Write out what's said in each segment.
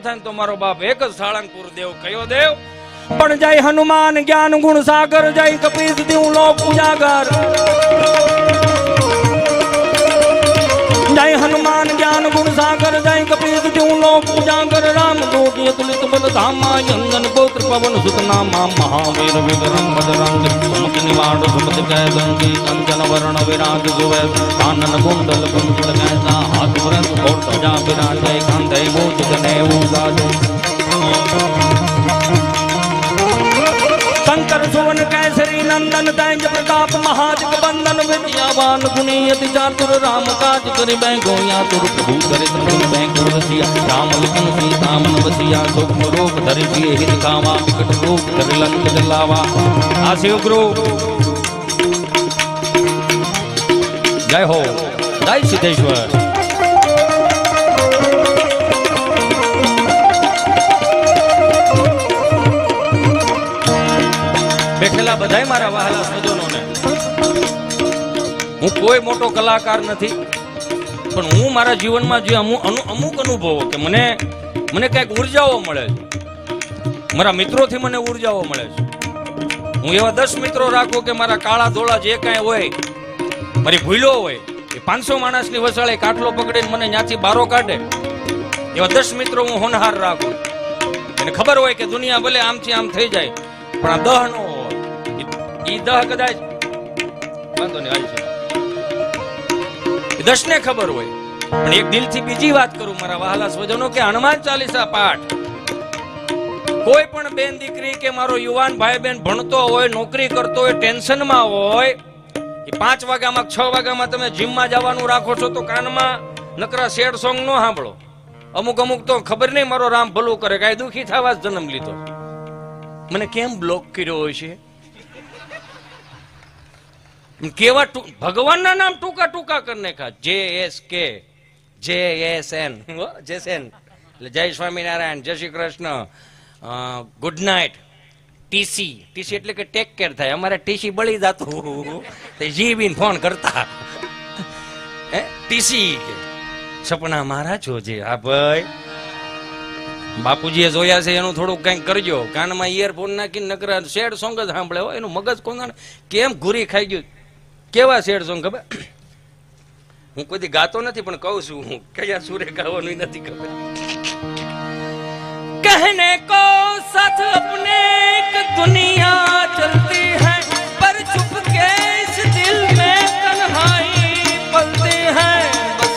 તો મારો બાપ એક જ સાળંગપુર દેવ કયો દેવ? પણ જય હનુમાન જ્ઞાન ગુણ સાગર, જય કપીશ દેવ લો ઉજાગર. જય હનુમાન જ્ઞાન ગુણ સાગર જય કપીશ દેવ લોક ઉજાગર રામ દૂત યતુલિત બલ ધામા યંગન પુત્ર પવન સુત નામા મહાવીર વિક્રમ સુમત નિવાડ સુમત જય દંગી કંચન વર્ણ વિરાજ સુવે કાનન કુંડલ કુંડલ કૈસા હાથ વ્રત ઘોર ધજા વિરાજય કાંધે મોજ જને ઉગાજે શંકર સુવન કેસરી નંદન તૈજ પ્રતાપ મહાજગ બંદન વિદ્યાવાન ગુણી અતિ ચાતુર રામ કાજ કરી બેગો યાતુર પ્રભુ કરે પ્રભુ બેગો રસિયા રામ લખન સીતામન વસિયા સૂક્ષ્મ રોગ ધરી જીએ હિત કામા વિકટ રોગ ધરી લંક જલાવા આ શિવગુરુ જય હો જય સિદ્ધેશ્વર બેઠેલા બધાય મારા વહાલા સ્વજનોને હું કોઈ મોટો કલાકાર નથી, પણ હું મારા જીવનમાં જે અમુક અમુક અનુભવો કે મને મને કંઈક ઉર્જાઓ મળે છે. મારા મિત્રોથી મને ઉર્જાઓ મળે છે. હું એવા દસ મિત્રો રાખું કે મારા કાળા ધોળા જે કાંઈ હોય, મારી ભૂલો હોય, એ પાંચસો માણસની વસાળે કાટલો પકડીને મને ત્યાંથી બારો કાઢે. એવા દસ મિત્રો હું હોનહાર રાખું. એને ખબર હોય કે દુનિયા ભલે આમથી આમ થઈ જાય, પણ આ દહ નો દહ કદાચ? વાંધો નહીં, હાલ છે. એ ખબર હોય. પણ એક દિલથી બીજી વાત કરું મારા વહાલા સ્વજનો કે હનુમાન ચાલીસા પાઠ. કોઈ પણ બેન દીકરી કે મારો યુવાન ભાઈ બેન ભણતો હોય, નોકરી કરતો હોય, ટેન્શનમાં હોય, એ પાંચ વાગ્યામાં છ વાગ્યામાં તમે જીમમાં જવાનું રાખો છો તો કાનમાં નકરા શેડ સોંગ નો સાંભળો. અમુક અમુક તો ખબર નહીં મારો રામ ભલું કરે, કાંઈ દુખી થવા જ જન્મ લીધો. મને કેમ બ્લોક કર્યો હોય છે? કેવા ભગવાનના નામ ટૂંકા ટૂંકા કરી નાખ્યા. જે એસ કે, જે એસ એન જેસેન એટલે જય સ્વામિનારાયણ, જય Shri Krishna good night TC TC એટલે કે ટેક કેર થાય. અમારે ટીસી બળી જતું. તે જીબીન ફોન કરતા. હે? ટીસી સપના મારા જોજે હા ભાઈ. બાપુજીએ જોયા છે, એનું થોડુંક કંઈક કરજો. કાનમાં ઇયરફોન નાખીને નકરા શેડ સોંગ જ સાંભળે હો. એનું મગજ કોંગાણ કેમ ઘૂરી ખાઈ ગયું? કેવા શેડ સોંગ ખબર? હું કોઈ ગાતો નથી, પણ કહું છું હું, કયા સુરે ગાવાનું નથી ખબર. કહેને કો સાથ અપને દુનિયા ચલતી હૈ, પર છુપ કે ઇસ દિલ મેં તન્હાઈ પલતે હૈ. બસ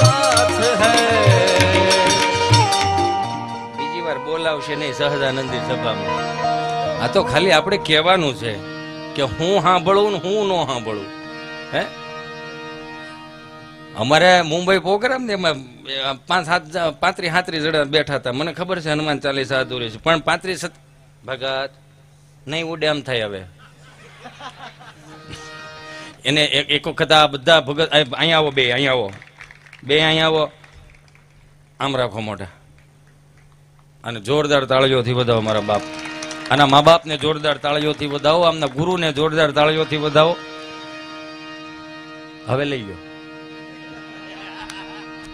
સાથ હૈ. બીજી વાર બોલાવશે નહીં સહજાનંદી સભામાં. આ તો ખાલી આપણે કહેવાનું છે કે હું સાંભળું ને હું ન સાંભળું. હે? અમારે મુંબઈ પ્રોગ્રામ ને એમાં પાંચ સાત પાંત્રીસ સાત્રીસ જણા બેઠા હતા. મને ખબર છે હનુમાન ચાલીસા અધૂરી છે. પણ પાંત્રીસ ભગત, નહીં ઉડે એમ થાય હવે. એને એક વખત આ બધા ભગત અહીંયા આવો બે અહીંયા આવો. બે અહીંયા આવો. આમ રાખો મોઢા. અને જોરદાર તાળીઓથી બધા અમારા બાપ. આના મા બાપને જોરદાર તાળીઓથી વધાવો, આમના ગુરુને જોરદાર તાળીઓથી વધાવો. હવે લઈ ગયો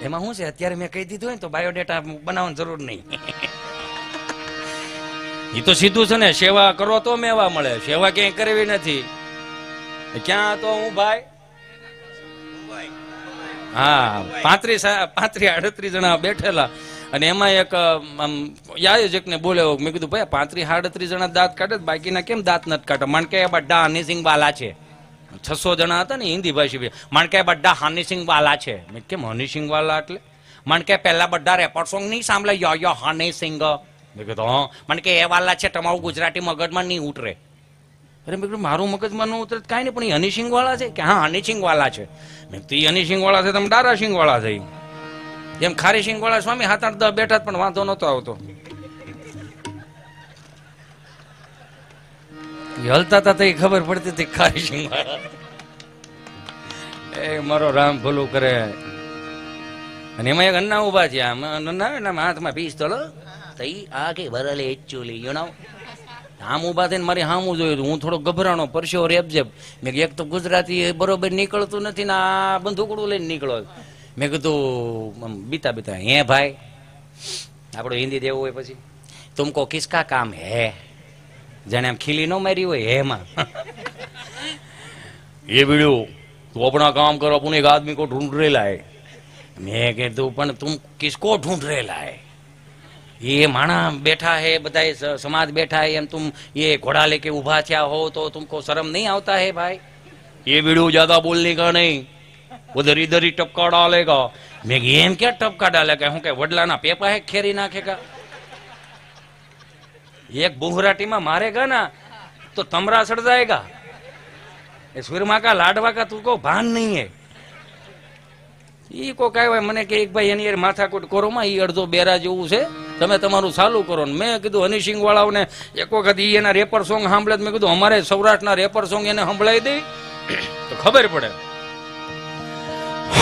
એમાં શું છે? અત્યારે મેં કહી દીધું હોય તો બાયોડેટા બનાવવાની જરૂર નહીં. એ તો સીધું છે ને, સેવા કરો તો મેવા મળે, સેવા ક્યાંય કરવી નથી. ક્યાં હતો હું ભાઈ? હા, પાંત્રીસ પાંત્રીસ, આડત્રીસ જણા બેઠેલા. અને એમાં એક, આમ આયોજકને બોલ્યો મેં કીધું, ભાઈ પાંત્રીસ સાડત્રીસ જણા દાંત કાઢે બાકીના કેમ દાંત નથી કાઢે માણકે બડા હનીસિંગ વાલા છે. છસો જણા હતા ને હિન્દી ભાષી માણકે બડા હનીસિંગ વાલા છે. મેં કેમ હનીસિંગ વાલા એટલે માણકે પહેલા બધા રેપર સોંગ નહીં સાંભળે. યો યો હની સિંગ મેં કીધું, હા. માણકે એ વાલા છે, તમારું ગુજરાતી મગજમાં નહીં ઉતરે. અરે, મેં કીધું, મારું મગજમાં ન ઉતરે કાંઈ નહીં, પણ એ હનીસિંગ વાળા છે? કે, હા હનીસિંગ વાળા છે. મેં તો એ હનીસિંગ વાળા છે, તમે ડારા સિંગ વાળા છે. એમ ખારી સિંહ વાળા સ્વામી હાથ આઠ દસ બેઠા પણ વાંધો નતો આવતો. હલતા હતા તો ખબર પડતી હતી ખારી સિંગ એ મારો રામ ભૂલું કરે. અને એમાં એક અન્ના ઊભા છે. આમ અન્ના એના હાથમાં પીસ તો તઈ આ કે ભરલે એકચ્યુઅલી યુ નો આમ ઊભા થઈને મારી હામું જોયું હતું. હું થોડો ગભરાણો પરસ્યો રેબજેબ મેં એક તો ગુજરાતી બરોબર નીકળતું નથી ને આ બંધુકડું લઈને નીકળો. મેં કીધું આમ બીતા બીતા હે ભાઈ આપણું હિન્દી દેવું હોય પછી તુમકો કિસકા કામ હે જાણે આમ ખીલી ન મારી હોય હેમાં ये वीडियो तू अपना काम कर अपन एक आदमी को ढूंढ रहे लाए મેં કીધું પણ તુમ કિસકો ઢૂંઢ રહેલા હે ये माणा बैठा है बताए स- समाज बैठा है हम तुम ये घोड़ा लेके उभा थया हो तो तुमको शर्म नहीं आता है भाई ये वीडियो ज्यादा बोलने का नहीं ઉધર ઇધર ટપકા ડાલે ડાલેગા મેં કે એમ ક્યાં ટપકા ડાલે કે? હું કે વડલાના પેપા હે ખેરી નાખે કા? એક બુહરાટીમાં મારેગા ના, તો તમરા સડજાય ગા. એ સુરમા કા લાડવા કા તું કો ભાન નહીં હે. ઈ કો કહેવાય મને કે એક ભાઈ એની યાર માથાકૂટ કરો માં, ઈ અડધો બેરા જેવું છે. તમે તમારું ચાલુ કરો ને. મેં કીધું હનીસિંગ વાળાઓને એક વખત ઈ એના રેપર સોંગ સાંભળે મેં કીધું, અમારે સૌરાષ્ટ્રના રેપર સોંગ એને સંભળાવી દે. તો ખબર પડે.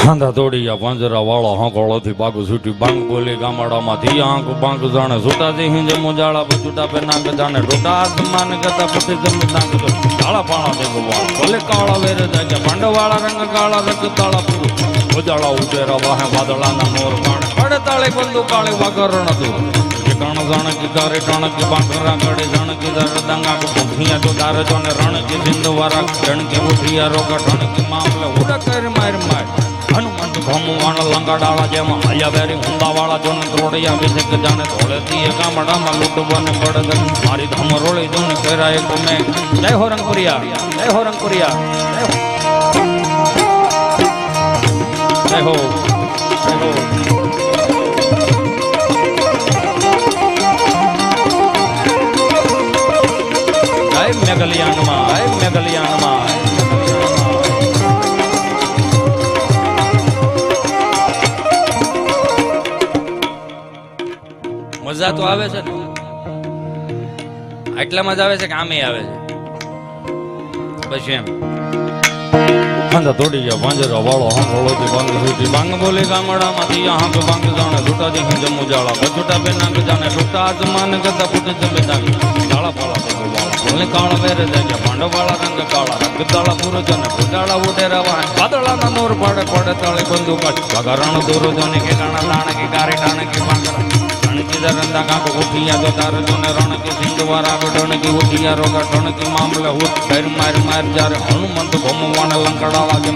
હાંધા તોડિયા પાંજરા વાળા હાંકોળોથી બાગુ છૂટી બાંગ બોલી ગામડામાંથી આંક બાંક જાણે સુતાથી હિંજે મુજાળા બચુટા પે નાક જાણે ટોટા આસમાન ગતા પછી જમી નાક તો કાળા પાણા દે ભગવાન. ભલે કાળા વેરે જાગ્યા પાંડવાળા રંગ કાળા રંગ તાળા પૂરું. મુજાળા ઉજેરા વાહે વાદળાના મોર કાણે પડે તાળે બંદુ કાળે વાગરણ તું કે કણ જાણ કે તારે ટણ કે બાંકરા કડે જાણ કે દર દંગા કે ભૂખિયા તો તારે જોને રણ કે સિંધવારા. રણ કે ઉઠિયા રોગા ઠણ કે મામલે ઉડા કર માર માર. હનુમંત ભમવાણ લંગાડાળા જેમાં આયા વેરી હુંદાવાળા જોને ત્રોડિયા વિશે કે જાણે ધોળેથી એ ગામડામાં લૂંટવાને પડે મારી ધમ રોળી જોને કરાય તમે જય હો રંગપુરિયા જય હો રંગપુરિયા જય હો. જય હો મેઘલિયાનમાં મેઘલિયાનમાં. તો આવે છે. ને આટલામાં જ આવે છે કે આમે આવે છે? પછી એમ. હાંધા તોડી પાંજરા વાળો હાંભળો થી બાંગ સુધી બાંગ બોલે ગામડામાંથી હાંક બાંગ જાણે છૂટા દી હિંજ મુજાળા બચુટા બે નાક જાણે છૂટા આસમાન ગતા ફૂટ જમે જાગે કાળા પાળા દેવો વાળા. બોલે કાળા વેરે જાગ્યા પાંડવ વાળા રંગ કાળા. રંગ તાળા પૂરો જને ફૂટાળા ઉડેરા વાહે વાદળાના નોર પાડે પડે તાળે બંદુ કાઢ વગારણ દોરો જોને કે ગાણા લાણ કે ગારે ટાણે કે બાંકરા નિચિદર રંદા કાંક ઉઠિયા તો તાર તું રણ કે સિંધવાર આગળ કે ઉઠિયા રોગા ટણ કે મામલે હોત ઘર માર માર જ્યારે હનુમંત ભમવાણ લંકડા લાગે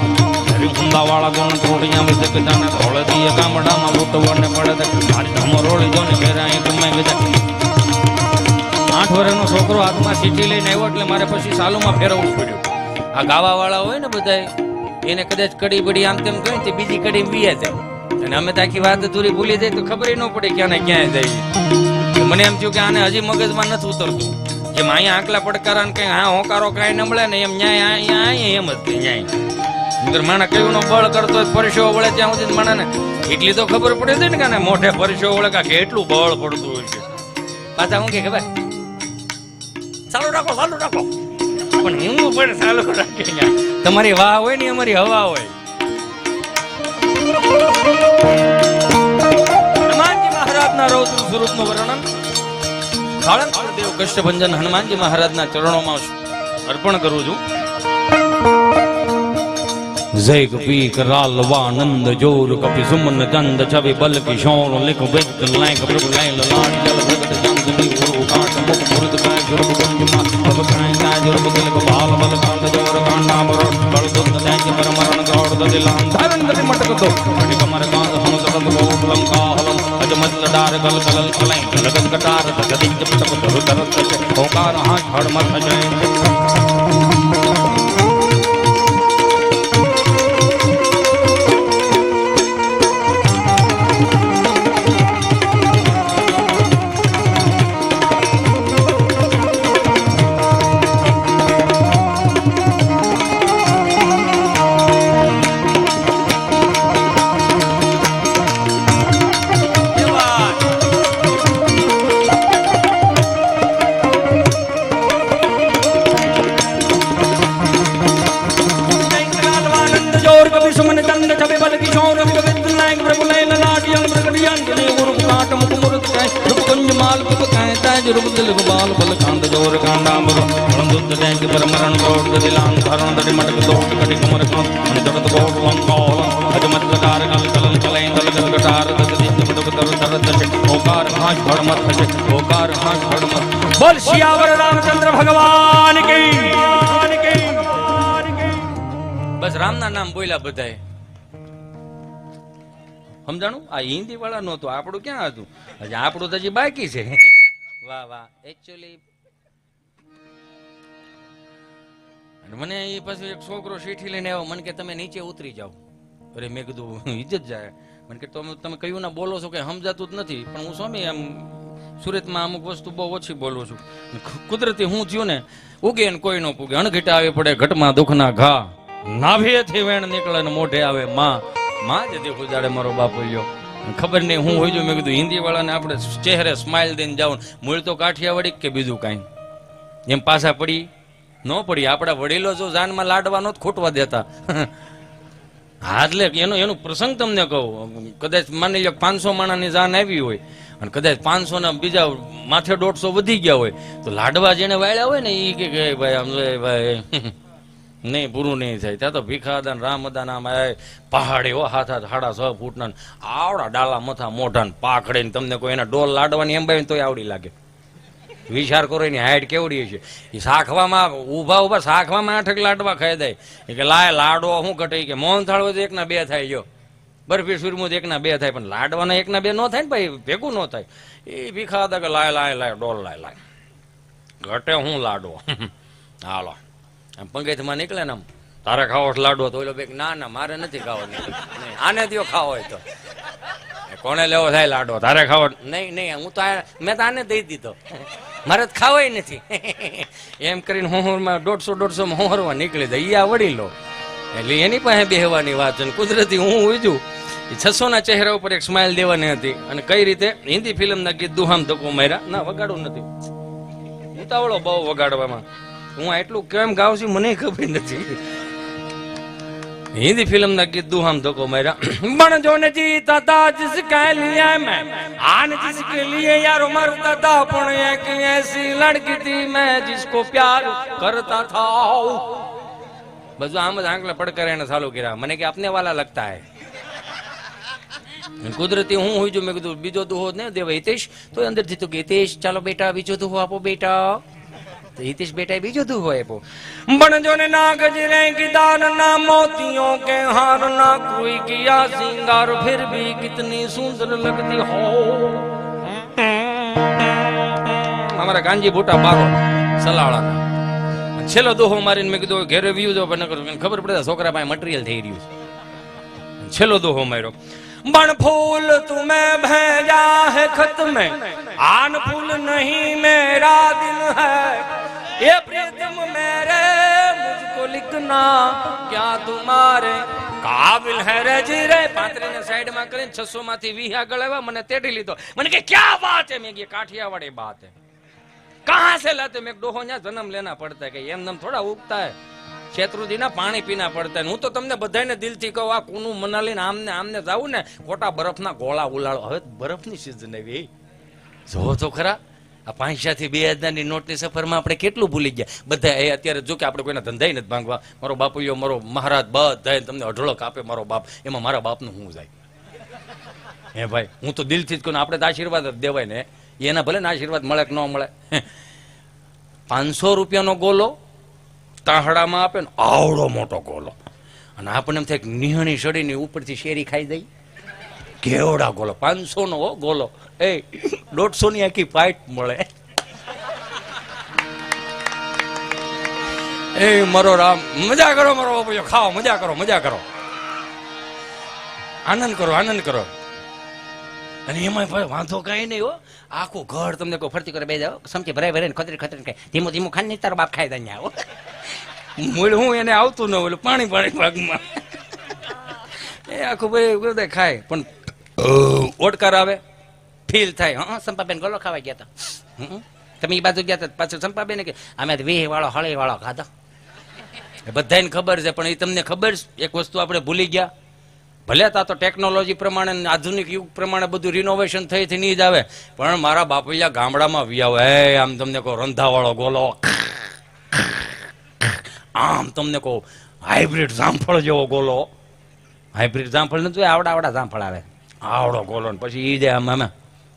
હરી હુંદાવાળા ગુણ ત્રોડિયા વિશે પિતાને ધોળે દીએ ગામડામાં લૂંટવાને પડે મારી ધમો રોળી જો ને ઘેરા એક મેં આઠ વર્ષનો છોકરો હાથમાં સીટી લઈને આવ્યો એટલે મારે પછી સાલુમાં ફેરવવું પડ્યું. આ ગાવા વાળા હોય ને બધા એને કદાચ કડી બડી આમ તેમ કહે બીજી કડી બીએ જાય. અને અમે તો આખી વાત અધૂરી ભૂલી જાય તો ખબર ન પડે ક્યાં ને ક્યાંય જાય મને એમ થયું કે આને હજી મગજમાં નથી ઉતરતું. જેમ અહીંયા આંકલા પડકારા ને કઈ હા હોકારો કાંઈ નમળે ને એમ ન્યાય અહીંયા અહીંયા એમ જ થઈ ન્યાય. માણા કયું નો બળ કરતો હોય પરસેવો વળે ત્યાં સુધી માણાને એટલી તો ખબર પડે છે ને કે મોઢે પરસેવો વળે કે કેટલું બળ પડતું હોય છે. પાછા હું કે ખબર ચાલુ રાખો ચાલુ રાખો. પણ હિંગું પણ ચાલુ રાખે તમારી વાહ હોય ને અમારી હવા હોય. હનુમાનજી મહારાજના રૌદ્ર ચરણોમાં અર્પણ કરું છું. જય કપી કરાલ જોર કપી સુમન ચંદ છવિ બલ કિશોર લિખ વેદ લાયક પ્રભુ લાય લાડ જલ પ્રગટ ચાંદની ગુરુ કાંટ મુખ મુરદ કાય ગુરુ ગુંજ મા પ્રભુ કાય કાય ગુરુ તિલક બાલ બલ કાંત જોર કાંડા મરણ બળ દુંદ પર મરણ ગોડ દલિલામ ધારણ કરી મટક તો અજ મતલ ડાર ગલ ગલ કલೈ લગન કટાર તગદિક પટક ધરુ તરત ઓકાર હાથ હડ મત જય જોર કભી સુમન ચંદ છબે બલ કિશોર વિદ નાયક પ્રભુ લય લાડ યંગ પ્રગટ યંગ ગુરુ કાટ મુખ મુરત કાય રૂપ કુંજ માલ કુપ કાય તાજ રૂપ દિલ બાલ બલ કાંડ જોર કાંડા મર હળંદુદ દેંગ પર મરણ કોડ દિલાન ધરણ દડી મટક દોટ કડી કમર કાંત અને જગત ગોડ લંકા અજ મત કાર કલ કલ ઓકાર દગદિત બડક તર તરત છે ઓકાર હાશ ભડમત છે ઓકાર હાશ ભડમત બોલ શિયાવર રામચંદ્ર ભગવાન કી બસ રામના નામ બોલ્યા બધાએ. સમજાણું? આ હિન્દી વાળા નહોતું આપણું ક્યાં હતું? હજી આપણું તો હજી બાકી છે. વાહ વાહ. એકચ્યુઅલી મને એ પછી એક છોકરો શીઠી લઈને આવ્યો મને કે તમે નીચે ઉતરી જાઓ. અરે મેં કીધું ઇજ્જત જાય. મને કે તમે તમે કયું ના બોલો છો કે સમજાતું જ નથી પણ હું સ્વામી આમ સુરતમાં અમુક વસ્તુ બહુ ઓછી બોલું છું. કુદરતી હું થયું ને ઉગે ને કોઈ ન પૂગે. અણઘટા આવે પડે ઘટમાં દુઃખના ઘા. નાભીએથી વેણ નીકળે ને મોઢે આવે માં. માં જ દેખું જાડે મારો બાપ ગયો ખબર નહીં, હું હોય મેં કીધું હિન્દી વાળાને આપણે ચહેરે સ્માઇલ દઈને જાઉં. મૂળ તો કાઠિયાવાડી કે બીજું કાંઈ? એમ પાછા પડી. ન પડી, આપણા વડીલો જો જાનમાં લાડવા જ ખૂટવા દેતા. હા, એટલે એનો એનો પ્રસંગ તમને કહું. કદાચ માની લો પાંચસો માણાની જાન આવી હોય અને કદાચ પાંચસો ના બીજા માથે દોઢસો વધી ગયા હોય, તો લાડવા જેને વાળ્યા હોય ને એ કે ભાઈ, આમ ભાઈ નહીં, પૂરું નહીં થાય. ત્યાં તો ભીખાદન, રામદાન, આમ પહાડ એવો હાથ હાથ સાડા છ ફૂટના આવડા ડાલા મથા મોઢા ને પાખડે ને તમને કોઈ એના ડોલ લાડવાની એમ ભાઈ તોય આવડી લાગે. વિચાર કરો એની હાઈટ કેવડી છે એ શાખવામાં ઊભા ઊભા શાખવામાં આઠક લાડવા ખાઈ દે. કે લાય, લાડો શું ઘટે? કે મોહન થાળ હોય તો એકના બે થાય, જો. બરફી સુરમું તો એકના બે થાય, પણ લાડવાના એકના બે ન થાય ને ભાઈ, ભેગું ન થાય. એ ભીખાદા કે લાય લાય લાય ડોલ લાય લાય. ઘટે હું લાડો હાલો. આમ પંગેથમાં નીકળે ને આમ, તારે ખાવો લાડવો તો? ઓલો ના ના, મારે નથી ખાવો. આને દ્યો ખાવો હોય તો. એ કોણે લેવો થાય લાડવો તારે ખાવો? નહીં નહીં, હું તો મેં તો આને દઈ દીધો. મારે તો ખાવાય નથી. એમ કરીને હોહરમાં દોઢસો દોઢસો માં હોહરવા નીકળી જાય આ વડી લો એટલે એની પાસે બેહવાની વાત છે કુદરતી હું ઉજું. છસો ના ચહેરા ઉપર એક સ્માઇલ દેવાની હતી. અને કઈ રીતે? હિન્દી ફિલ્મના ગીત દુહામ ધક્કો માર્યા. ના, વગાડવું નથી. ઉતાવળો બહુ વગાડવામાં. હું આટલું કેમ ગાઉં છું મને ખબર નથી. હિન્દી ફિલ્મ ના ગીત આમ ધોકો માર્યા. બણ જો ને જીતા તા જિસકે લિયે મેં આન જિસકે લિયે યારો મરતા તા પણ એક એસી લડકી થી મેં જિસકો પ્યાર કરતા થા બધું આમ જ આંકલા પડકરે એને ચાલુ કર્યા. મને કે આપને વાલા લગતા હે. કુદરતી હું હોય જો મેં કીધું, બીજો દુહો ને દેવા હિતેશ. તો અંદરથી તો કે હિતેશ ચાલો બેટા, બીજો દુહો આપો બેટા. तो हितेश बेटा बीजो तू होए पो बनजो ने ना गजरे की दान ना मोतियों के हार ना कोई किया सिंगार फिर भी कितनी सुंदर लगती हो हमारा गांजी बूटा बारो सलाड़ा ना છેલ્લો દોહો મારીને મેં કીધું ઘેરે વ્યૂ જો પણ નકર ખબર પડે છોકરા પાસે મટીરિયલ થઈ રહ્યું છે છેલ્લો દોહો માર્યો बन फूल तुम्हें भेजा है खत में आन फूल नहीं मेरा दिल है ये प्रीतम मेरे मुझको लिखना क्या तुम्हारे કાબિલ હે રે જી રે પાંત્રીને સાઈડમાં કરીને છસો માંથી વીસ આગળ આવ્યા મને તેડી લીધો મને કે ક્યાં વાત है મેં ये काठियावाड़ी बात है कहाँ से लाते मैं डोहो न्या जन्म लेना पड़ता है કે એમ નમ થોડા ઉગતા હે શેત્રુજીના પાણી પીના પડતા હે. હું તો તમને બધાને દિલથી કહું આ કુનું મનાલીને આમને આમને જાવું ને ખોટા બરફના ગોળા ઉલાળો હવે બરફની સિઝન આવી જો તો ખરા આ પાંચસાથી બે હજારની નોટની સફરમાં આપણે કેટલું ભૂલી ગયા? બધા એ અત્યારે જો કે આપણે કોઈના ધંધાય નથી ભાંગવા. મારો બાપુયો મારો મહારાજ બધા તમને અઢળક આપે મારો બાપ. એમાં મારા બાપનું હું જાય? હે ભાઈ, હું તો દિલથી જ કહું આપણે તો આશીર્વાદ જ દેવાય ને. એના ભલે ને આશીર્વાદ મળે કે ન મળે. પાંચસો રૂપિયાનો ગોલો તાહડામાં આપે ને, આવડો મોટો ગોલો. અને આપણને એમ થાય નિહણી સડીની ઉપરથી શેરી ખાઈ દઈ. કેવડા ગોલો પાંચસો નો ગોલો. એ દોઢસો ની આખી પાઇટ મળે. એ, મારો રામ, મજા કરો મારો બાપુ ખાઓ, મજા કરો મજા કરો. આનંદ કરો આનંદ કરો. અને એમાં ભાઈ વાંધો કાંઈ નહીં હો. આખું ઘર તમને કોઈ ફરતી કરે, બે જાઓ, સમજી ભરાય ભરાય ખતરી ખતરી ખાય. ધીમું ધીમું ખાને નહીં તારો બાપ ખાય દે આવો મૂળ હું એને આવતું ન ઓલું પાણી પાણી ભાગમાં. એ, આખું ભાઈ બધા ખાય. પણ ઓડકાર આવે ફીલ થાય. હા, સંપાબેન ગોલો ખાવા ગયા હતા? તમે એ બાજુ ગયા હતા પાછું સંપાબેન કે અમે વેહ વાળો હળે વાળો ખાધો બધાને ખબર છે, પણ એ તમને ખબર એક વસ્તુ આપણે ભૂલી ગયા. ભલે તા તો ટેકનોલોજી પ્રમાણે આધુનિક યુગ પ્રમાણે બધું રિનોવેશન થઈ થઈ નહીં જ આવે, પણ મારા બાપૈયા ગામડામાં વિયાવ હે આમ તમને કહો, રંધાવાળો ગોલો. આમ તમને કહો હાઇબ્રિડ જામફળ જેવો ગોલો. હાઇબ્રિડ જામફળ નથી આવડા આવડા જામફળ આવે. આવડો ગોલો પછી ઈ દે આમ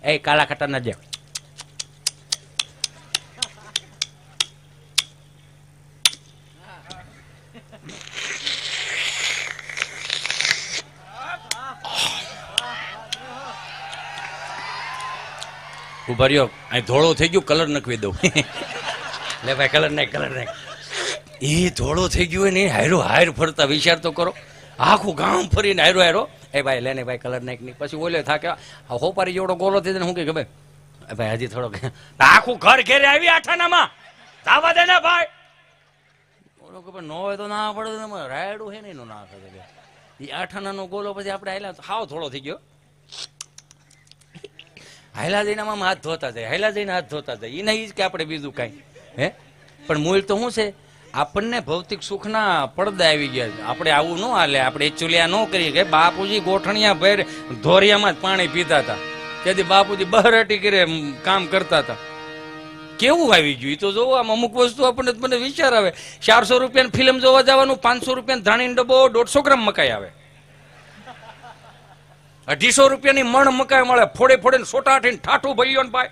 એ કાલા ખટા ના દે. ઊભા રહ્યો. અહીં ધોળો થઈ ગયો, કલર નખવી દઉં. લે ભાઈ, કલર નાખ કલર નાખ. એ ધોળો થઈ ગયો ને હાયરો હાયર ફરતા વિચાર તો કરો. આખું ગામ ફરીને હાયરો હાયરો. એ ભાઈ લેને ભાઈ કલર નાખ નહીં પછી ઓલે થાકે હોપારી જેવડો ગોલો થઈ જાય હું કે ખબર? ભાઈ હજી થોડોક આખું ઘર ઘેરે આવી આઠાનામાં. તાવા દે ને ભાઈ. બોલો કે ન હોય તો ના પડે રાયડું હે નહીં ના કરે એ આઠાનાનો ગોલો પછી આપણે આયલા હાવ થોડો થઈ ગયો. હાયલા જઈને આમાં હાથ ધોતા જાય હાયલા જઈને હાથ ધોતા જાય. એ નહીં કે આપણે બીજું કાંઈ હે? પણ મૂળ તો શું છે? આપણને ભૌતિક સુખના પડદા આવી ગયા છે. આપણે આવું ન હાલે. આપણે એકચ્યુઅલી ન કરીએ કે બાપુજી ગોઠણિયા ભેર ધોરિયામાં જ પાણી પીતા હતા. તેથી બાપુજી બહરટી કરે કામ કરતા હતા. કેવું આવી ગયું? તો જોવો, આમ અમુક વસ્તુ આપણને મને વિચાર આવે. ચારસો રૂપિયાની ફિલ્મ જોવા જવાનું, પાંચસો રૂપિયા ધાણી ડબ્બો, દોઢસો ગ્રામ મકાઈ આવે. અઢીસો રૂપિયાની મણ મકાઈ મળે, ફોડે ફોડે સોટાટીને ઠાઠું ભઈયો ને ભાઈ.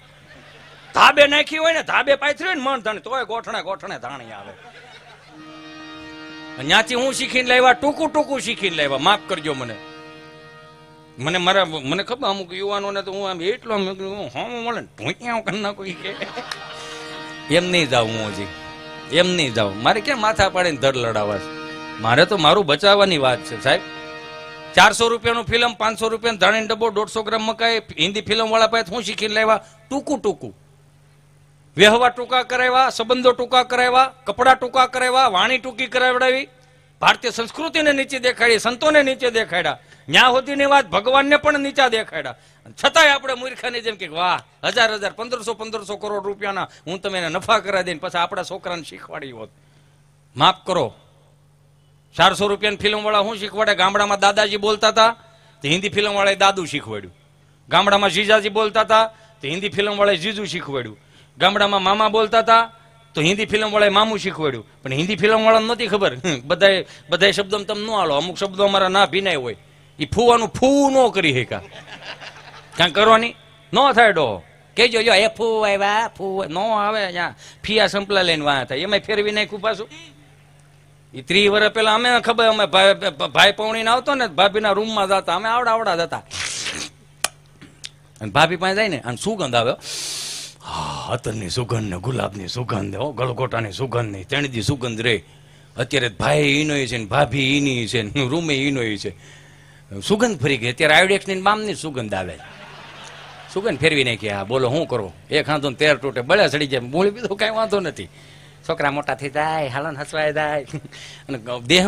ધાબે નાખી હોય ને, ધાબે પાથરી હોય ને મણ ધાણી, તોય ગોઠણે ગોઠણે ધાણી આવે. ત્યાંથી હું શીખીને લાવ્યા, ટૂંકું ટૂંકું શીખીને લાવ્યા. માફ કરજો મને. મને મારા, મને ખબર અમુક યુવાનોને તો હું આમ એટલો હમ મળે ઢોંક્યા કરી નાખું કે. એમ નહીં જાઉં હું હજી. એમ નહીં જાઉં. મારે ક્યાં માથા પાડીને ધર લડાવવા છે? મારે તો મારું બચાવવાની વાત છે, સાહેબ. ચારસો રૂપિયાનું ફિલ્મ, પાંચસો રૂપિયાનું ધાણીનો ડબ્બો, દોઢસો ગ્રામ મકાઈ, હિન્દી ફિલ્મ વાળા પાસે હું શીખીને લાવ્યા. ટૂંકું ટૂંકું. વ્યવહાર ટૂંકા કરાવ્યા, સંબંધો ટૂંકા કરાવ્યા, કપડા ટૂંકા કરાવ્યા, વાણી ટૂંકી કરાવડાવી. ભારતીય સંસ્કૃતિને નીચે દેખાડી, સંતોને નીચે દેખાડ્યા. ન્યા સુધીની વાત ભગવાનને પણ નીચા દેખાડ્યા. છતાંય આપણે મૂર્ખાની જેમ કે, વાહ, હજાર હજાર, પંદરસો પંદરસો કરોડ રૂપિયાના હું તમે એને નફા કરાવી દઈને પછી આપણા છોકરાને શીખવાડી હોત. માફ કરો. ચારસો રૂપિયાની ફિલ્મવાળા શું શીખવાડે ગામડામાં દાદાજી બોલતા હતા, તો હિન્દી ફિલ્મવાળાએ દાદુ શીખવાડ્યું. ગામડામાં જીજાજી બોલતા હતા, તો હિન્દી ફિલ્મવાળાએ જીજુ શીખવાડ્યું. ગામડામાં મામા બોલતા હતા, તો હિન્દી ફિલ્મ વાળાએ મામું શીખવાડ્યું. પણ હિન્દી ફિલ્મ વાળાને નથી ખબર. બધાય બધાય શબ્દો તમે ન આલો અમુક શબ્દો અમારા ના ભીનાય હોય. એ ફૂવાનું ફૂ ન કરી શકા કાંઈ કરવાની? ન થાય ડો. કેજો જો, એ ફૂ આવ્યા, ફૂ ન આવે અહીંયા. ફિયા સંપલા લઈને વાહ થાય એમાં ફેરવી નાખ્યું પાછું. એ ત્રીસ વર્ષ પેલા અમે ખબર, અમે ભાઈ ભાઈ પૌણીને આવતો ને, ભાભીના રૂમમાં જતા. અમે આવડા આવડા જતા અને ભાભી પાસે જાય ને અને શું ગંધ આવે. હા અતરની સુગંધ ને ગુલાબની સુગંધ, હો, ગળગોટાની સુગંધ નહીં ત્રણ દી સુગંધ રે. અત્યારે ભાઈ ઈનો છે ને, ભાભી ઈની છે ને રૂમે ઈનો છે. સુગંધ ફરી ગઈ, અત્યારે આયોડેક્સની બામની સુગંધ આવે. સુગંધ ફેરવી નાખી, હા, બોલો શું કરો? એક હાથો ને તેર તૂટે બળ્યા ચડી જાય બોલી બીજું કાંઈ વાંધો નથી. છોકરા મોટા થઈ જાય, હાલન હસવાય જાય. અને દેહ